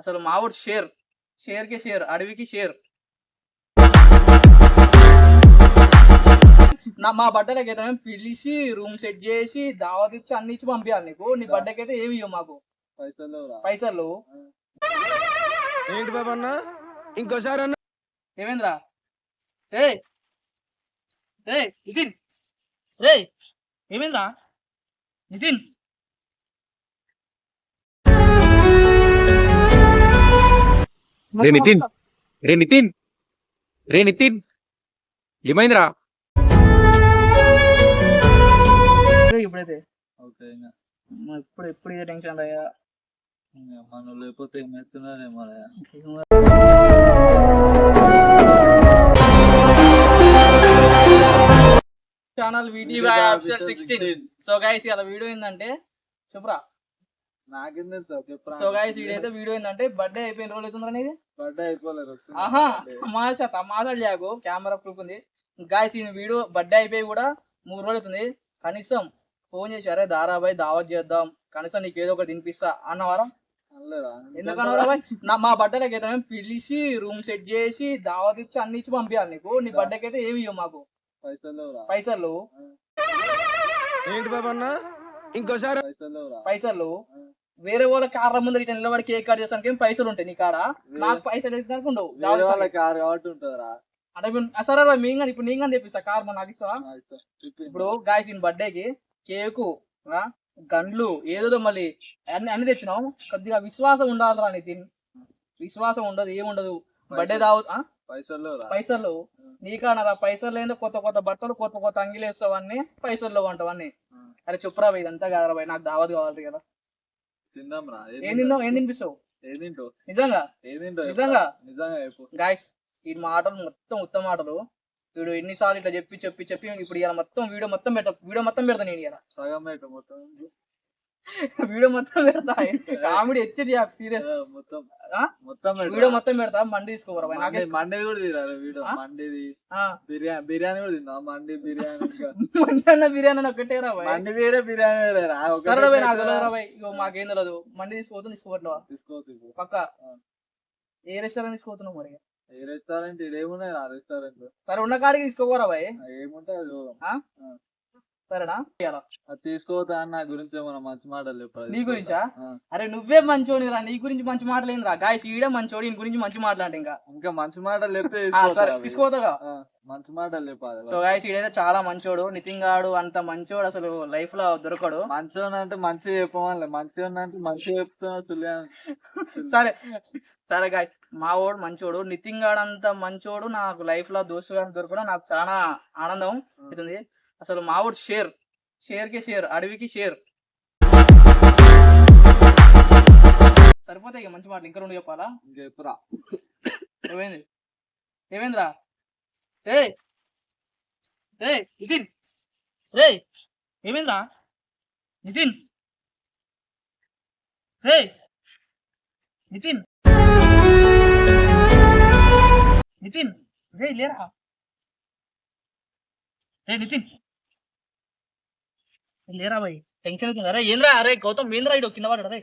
అసలు మావుడు షేర్ షేర్కి షేర్ అడవికి షేర్. నా మా బర్త్డేకి అయితే మేము పిలిచి రూమ్ సెట్ చేసి దావత్ ఇచ్చి అన్ని ఇచ్చి పంపించాలి నీకు. నీ బర్త్డేకి అయితే ఏమి ఇవ్వవు మాకు. పైసలు పైసలు. ఏంటి బాబు అన్న ఇంకోసారి అన్న. ఏమేంద్రా ఏ ఏ నితిన్. రే ఏమేంద్రా నితిన్. రే నితిన్. రే నితిన్. రే నితిన్. ఏమైందిరా? ఇప్పుడైతే. ఇప్పుడు ఎప్పుడు ఇదే టెన్షన్ అయ్యా? మనం లేకపోతే ఏమవుతున్నారేమో రా. Channel video Video officer officer sixteen 16. So guys ఇలా వీడియో ఏంటంటే చెప్పురా నాకేం తెలుసు సో గైస్ వీడియో అయితే వీడియో ఏంటంటే బర్త్డే అయిపోయిన రోజులు అవుతుందా నీది? బర్త్డే అయిపోలేదు ఆహా. తమాషా తమాషా లేకు కెమెరా ప్రూఫ్ ఉంది. గాయస్ ఈ వీడియో బర్త్డే అయిపోయి కూడా మూడు రోజులు అవుతుంది. కనీసం ఫోన్ చేసి అరే దారాబాయ్ దావత్ చేద్దాం కనీసం నీకు ఏదో ఒకటి తినిపిస్తా అన్నవారా? ఎందుకు అన్నవారాబాయ్ నా మా బర్త్డేకి అయితే మేము పిలిచి రూమ్ సెట్ చేసి దావత్ ఇచ్చి అన్ని ఇచ్చి పంపించాలి నీకు. నీ బర్త్డేకి అయితే ఏమి ఇవ్వవు మాకు. పైసలు పైసలు ఏంటి బాబు అన్న? ఇంకోసారి పైసలు వేరే వాళ్ళ కార్ల ముందర ఇట్లా నిలబడి కేక్ కట్ చేసానికి ఏం పైసలు ఉంటాయి నీ కాడ? నాకు పైసలు వేసినాక ఉండవు. వాళ్ళ. కార్ కాబట్టి అంటే సరే రా మీ ఇప్పుడు నీ కానీ తెప్పిస్తా కార్ మరి నాకు ఇస్తా. ఇప్పుడు గాయస్ ఇన్ బర్త్డేకి కేకు గండ్లు ఏదో మళ్ళీ అన్ని అన్ని తెచ్చినాం. కొద్దిగా విశ్వాసం ఉండాలిరా నితిన్ విశ్వాసం ఉండదు ఏముండదు బర్త్డే దావు? పైసలు రా. పైసలు నీకనరా పైసలు లేదో కొత్త కొత్త బట్టలు కొత్త కొత్త అంగిలు వేస్తావన్నీ పైసల్లో అంటావన్నీ ఆ. అరే చెప్పురా భయ్ ఇదంతా కాదరా నాకు దావత్ కావాలి కదా. తిందాం రా. ఏం తిన్నావు? ఏం తినిపిస్తావు? ఏం తింటావు? నిజంగా? ఏం తింటావు? నిజంగా? నిజంగా గాయస్ ఈ మాటలు మొత్తం ఉత్తమ మాటలు. వీడు ఎన్నిసార్లు ఇట్లా చెప్పి చెప్పి చెప్పి ఇప్పుడు ఇలా మొత్తం వీడియో మొత్తం పెట్ట వీడియో మొత్తం పెడతా నేను ఇలా సగం పెట్టు మొత్తం. వీడియో మొత్తం పెడతా. Comedy హెచ్చరి serious. మొత్తం? మొత్తం. వీడియో మొత్తం పెడతా మండి. నాకే మండి- కూడా తినాలి వీడియో? మండిది. బిర్యానీ బిర్యానీ కూడా తిన్నా. మండి బిర్యానీ. మండి అన్న బిర్యానీ అని ఒకటేరా భయ్ మండి వేరే బిర్యానీ రా. ఒకటే సరే నాకు భయ్ ఇగో మాకేం తెలియదు మండి తీసుకోవద్దు తీసుకోవట్లేవా తీసుకో తీసుకో పక్క. ఏ రెస్టారెంట్ తీసుకోతున్నావు మరి? ఏ రెస్టారెంట్? ఇదేమున్నాయి ఆ రెస్టారెంట్ సరే ఉన్న కాడికి తీసుకోపోరా భయ్ ఏముంటాయి. సరేనా తీసుకోవద్దా నా గురించి మంచి మాటలు చెప్పాలి. నీ గురించా? అరే నువ్వే మంచోని రా నీ గురించి మంచి మాటలేని రా గాయస్ ఈడే మంచోడి నీ గురించి మంచి మాట్లాడండి ఇంకా. ఇంకా మంచి మాటలు చెప్తే సరే తీసుకోవద్దా మంచి మాటలు చెప్పాలి. సో గాయస్ ఈడైతే చాలా మంచోడు నితిన్ గాడు అంత మంచోడు అసలు లైఫ్లో దొరకడు మంచిగా అంటే మంచిగా చెప్పవాలి మంచిగా అంటే మంచిగా చెప్తున్నా సరే సరే గాయస్ మా వాడు మంచోడు నితిన్ గాడు అంత మంచోడు నాకు లైఫ్లో దోస్తు గాడు దొరకడం నాకు చాలా ఆనందం అవుతుంది. అసలు మా వాడు షేర్ షేర్కి షేర్ అడవికి షేర్. సరిపోతాయి ఇక మంచి మాటలు ఇంకా రెండు చెప్పాలా? ఇంకా ఎప్పుడా ఏమైంది? ఏమైందిరా? ఏ ఏ నితిన్! రే ఏమైందిరా? నితిన్! రే నితిన్! నితిన్! రే లేరా? రే నితిన్! లేరా భయ్ టెన్షన్ అవుతుంది అరే ఏంద్రా? అరే గౌతమ్ ఏంద్రా ఇడు? కింద వాడు అరే.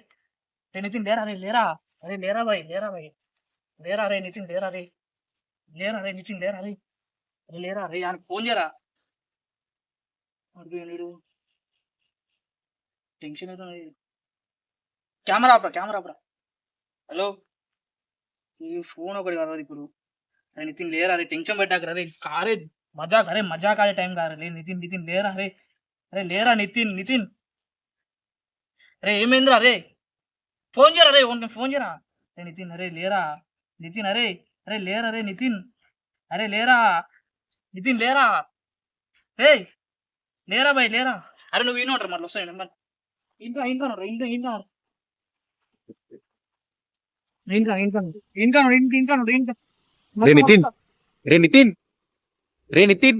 రే నితిన్ లేరా? అరే లేరా? అరే లేరా భయ్ లేరా భయ్ లేరా రే నితిన్ లేరా రే? లేరా రే నితిన్ లేరా రే? అరే లేరా రే? ఆయన ఫోన్ చేయరా? అడిపోయాడు టెన్షన్ అవుతుంది కెమెరా ఆపరా కెమెరా ఆపరా. హలో? ఈ ఫోన్ ఒకటి కదా ఇప్పుడు. అరే నితిన్ లేరా రే? టెన్షన్ పెట్టాక రే కారే మజాక్ అరే మజాక్ ఆడే టైం కారే నితిన్ నితిన్ లేరా రే? అరే లేరా నితిన్ నితిన్. అరే ఏమైందిరా అరే? ఫోన్ చేయరా రే ఓన్ ఫోన్ చేయరా? అరే నితిన్ అరే లేరా? నితిన్ అరే? అరే లేరా రే నితిన్? అరే లేరా? నితిన్ లేరా? రే! లేరా బాయ్ లేరా? అరే నువ్వు ఈయన ఉంటారు మళ్ళీ వస్తాయి నెంబర్ ఇంకా ఇంకా ఇంకా ఇంకా ఇంకా ఇంకా ఇంకా ఇంకా ఇంకా రే నితిన్ రే నితిన్ రే నితిన్.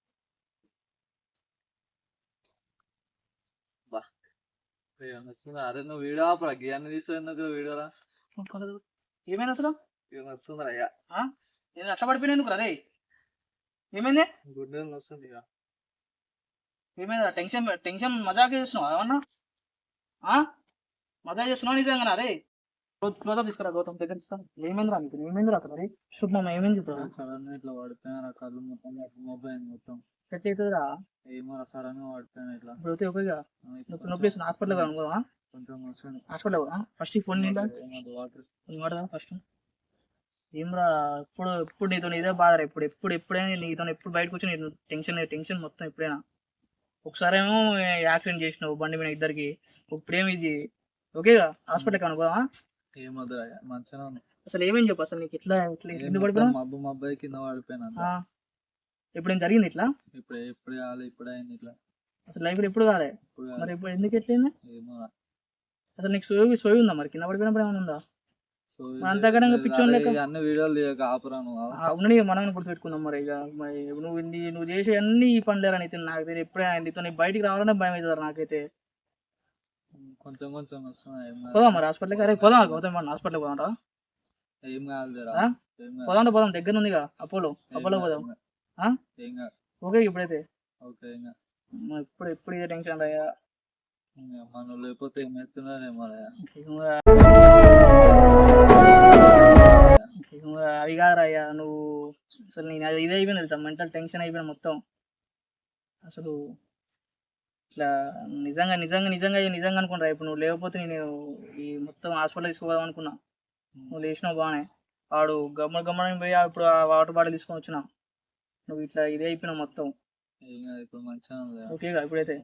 వస్తుందా అరే నువ్వు వీడియో గియాన్ని వీడియోరా. ఏమైంది అసలు? అయ్యా నేను అట్లా పడిపోయినా ఎందుకు రే ఏమైంది? గుండెలు వస్తుంది ఇక ఏమైంది టెన్షన్ టెన్షన్ మజాక్ చేస్తున్నావు? ఏమన్నా? ఆ? మజాక్ చేస్తున్నావు నిజంగా రే క్లోజప్ తీసుకురా గౌతమ్ దగ్గర తీసుకో ఏమైందిరా నీకు? అసలు? రే ఏమైంది? ఇప్పుడు సడన్గా ఇట్లా పడిపోయినా కళ్ళు మొత్తం మొబైల్ మొత్తం. సెట్ ఏమో గా పడిపోయినా ఇట్లా. ఇప్పుడు అయితే ఆ, ఇప్పుడు నొప్పి వేస్తుంది హాస్పిటల్ అనుకోదా కొంచెం హాస్పిటల్ పోదా ఫస్ట్ ఈ ఫోన్ నిండా వాటర్. వాడదా ఫస్ట్. ఏమ్రా ఇప్పుడు ఇప్పుడు నీతో ఇదే బాధ ఇప్పుడు ఎప్పుడు ఎప్పుడైనా నీతో ఎప్పుడు బయటకు వచ్చి నేను టెన్షన్ టెన్షన్ మొత్తం ఎప్పుడైనా. ఒకసారేమో యాక్సిడెంట్ చేసినావు బండి మీద ఇద్దరికి. ఇప్పుడేమి ఇది. ఓకేగా? హాస్పిటల్కి అనుకోదా ఏమొద్దురా మంచిగా అసలు ఏమేం చెప్పు? అసలు నీకు ఎట్లా ఎట్లా ఎందుకు పడిపోయినా మబ్బు మబ్బాయి కింద పడిపోయినా. ఎప్పుడు ఏం జరిగింది ఇట్లా? ఇప్పుడు ఎప్పుడు కావాలి ఇప్పుడు అయింది ఇట్లా. అసలు లైఫ్ ఎప్పుడు కాలే? మరి. ఇప్పుడు ఎందుకు ఎట్లయింది? ఏమో అసలు నీకు సోయి సోయి ఉందా మరి? కింద పడిపోయినప్పుడు ఏమైనా ఉందా? పిచ్చోని లెక్క? అన్ని వీడియోలు ఆపురా మనం గుర్తుపెట్టుకుందాం మరి ఇక. మరి నువ్వు నువ్వు చేసే అన్ని ఈ పనులేరా నీతో నాకు తెలియదు? ఎప్పుడైనా నీతో నీ బయటికి రావాలనే భయం అవుతుంది నాకైతే. కొంచెం కొంచెం. పోదాం మరి హాస్పిటల్కి. అరే పోదాం గౌతమ్ మన హాస్పిటల్కి పోదాం ఏం కాదు. పోదాం పోదాం దగ్గర ఉందిగా అపోలో అపోలో పోదాం. ఓకే ఇప్పుడైతే ఓకే ఇప్పుడు ఎప్పుడు ఇదే టెన్షన్ ఇంకా మనం లేకపోతే ఏమెత్తున్నారేమో రా. అవి కాదురాయ్యా నువ్వు అసలు నేను అది ఇదే అయిపోయింది తెలుసా? మెంటల్ టెన్షన్ అయిపోయిన మొత్తం. అసలు ఇట్లా నిజంగా నిజంగా నిజంగా నిజంగా అనుకుంటా ఇప్పుడు నువ్వు లేకపోతే నేను ఈ మొత్తం హాస్పిటల్ తీసుకుపోదాం అనుకున్నా. నువ్వు లేచినావు బాగానే వాడు గమ్మడ గమ్మడని పోయి ఇప్పుడు ఆ వాటర్ బాటిల్ తీసుకొని వచ్చిన. నువ్వు ఇట్లా ఇదే అయిపోయినావు మొత్తం. ఇప్పుడు మంచిగా ఉంది ఓకేగా ఇప్పుడైతే.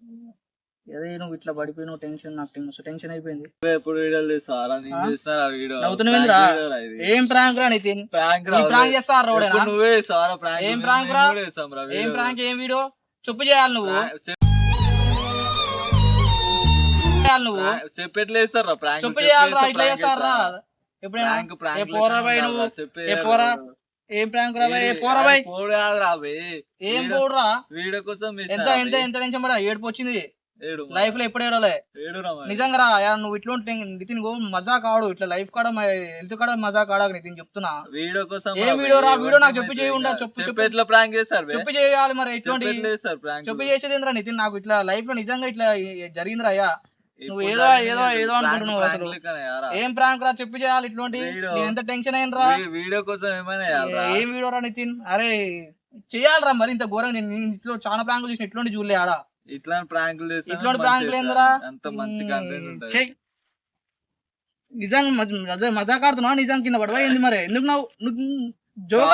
అదే నువ్వు ఇట్లా పడిపోయినావు టెన్షన్ నాకు టెన్షన్ టెన్షన్ అయిపోయింది. ఎప్పుడు వీడియోలు తీస్తారా నేను ఆ? చేసిన ఆ వీడియో? నవ్వుతున్నావేందిరా? Prank video రా ఇది. ఏం ప్రాంక్ రా నితిన్? రా ప్రాంక్ ఇది. చేస్తా రోడేనా ఎప్పుడు నువ్వే ప్రాంక్ ఏం prank రా? ఏం ప్రాంక్ ఏం వీడియో? చెప్పు చేయాలి నువ్వు. చేయాలి నువ్వు. చెప్పెట్లే చేస్తారా? ప్రాంక్ చెప్పు చేయాలిరా ఇట్లా చేస్తారా? ఎప్పుడైనా? ప్రాంక్ ప్రాంక్ పోరా బాయ్ నువ్వు? ఏ పోరా? ఏం ప్రాంక్ రా ఏ పోరా బాయ్. ఏం పోడురా? వీడియో కోసం ఎంత ఎంత ఎంత టెన్షన్ పడా ఏడుపు వచ్చింది లైఫ్లో ఎప్పుడు ఏడలే. నిజంగా రా నువ్వు ఇట్లాంటి టెన్- నితిన్ గో మజా కాడు ఇట్లా లైఫ్ కాడ హెల్త్ కాడ మజా కాడా నితిన్ చెప్తున్నా. వీడియో కోసం ఏం వీడియో రా? వీడియో నాకు చెప్పి చేయుండా? చెప్పు, చెప్పు. చెప్పు. ఎట్లా ప్రాంక్ చేస్తారు? చెప్పు చేయాలి మరి ఇట్లాంటి చెప్పు చేసేది నితిన్ నాకు ఇట్లా లైఫ్లో నిజంగా ఇట్లా జరిగిందిరా అయ్యా. నువ్వు ఏదో- ఏదో- ఏదో అనుకుంటున్నావు అసలు. ఏం ప్రాంక్ రా? చెప్పు చేయాలి. నేను ఎంత టెన్షన్ అయినరా? వీడియో కోసం ఏమైనా? ఏం వీడియో రా నితిన్? అరే చేయాలరా మరి ఇంత ఘోరంగా. నేను ఇట్లా చాలా ప్రాంకులు చూసిన ఇట్లాంటి చూడలే ఆడ ఇట్లాంటి ప్రాంకులు చేస్తే ఇట్లాంటి ప్రాంకులు చేస్తారు. ఏందిరా అంత మంచి కంటెంట్ ఉంటుంది. చెయ్. నిజంగా మజ- మజా మజాక్ ఆడుతున్నావా నిజం కింద పడవా? ఏంది మరి? ఎందుకు నువ్వు జోక్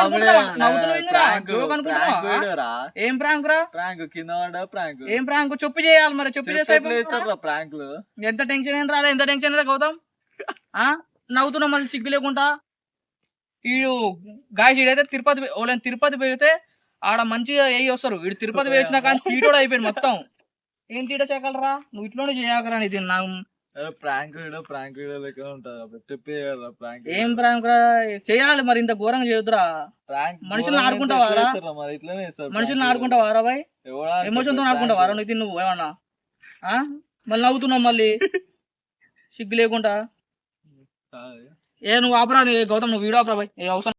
అనుకుంటున్నావా. ఏం ప్రాంక్ రా? ప్రాంక్ కింద ప్రాంక్. ఏం ప్రాంక్? చెప్పు చేయాలి మరి చెప్పు ప్రాంకులు. ఎంత టెన్షన్ ఏం రాలే ఎంత టెన్షన్ రా గౌతమ్. ఆ? నవ్వుతున్నా మళ్ళీ సిగ్గు లేకుండా. వీడు గాయస్ వీడైతే తిరుపతి ఓళ్ళని తిరుపతి పోయితే ఆడ మంచిగా ఏ వస్తారు. వీడు తిరుపతి పోయి వచ్చినా కానీ తీటోడు అయిపోయాడు మొత్తం. ఏం తీట చేయగలరా నువ్వు ఇట్లోనే చేయగలరా ఇది ప్రాంక్ వీడియో ప్రాంక్ వీడియో లెక్క ఉంటుంది కాబట్టి చెప్పి ప్రాంక్ ఏం ప్రాంక్ రా? చేయాలి మరి ఇంత ఘోరంగా చేయొద్దురా. ప్రాంక్ మనుషుల్ని ఆడుకుంటావా రా? మరి? ఇట్లనే మనుషుల్ని prank. ఆడుకుంటావా రా బాయ్? ఎమోషన్తో prank? ఆడుకుంటావా రా? నితిన్ నువ్వు ఏమన్నా? ఆ? మళ్ళీ నవ్వుతున్నావు మళ్ళీ? సిగ్గు లేకుండా. ఏ నువ్వు ఆపరా గౌతమ్ నువ్వు వీడియో ఆపరా బాయ్. ఏ అవసరం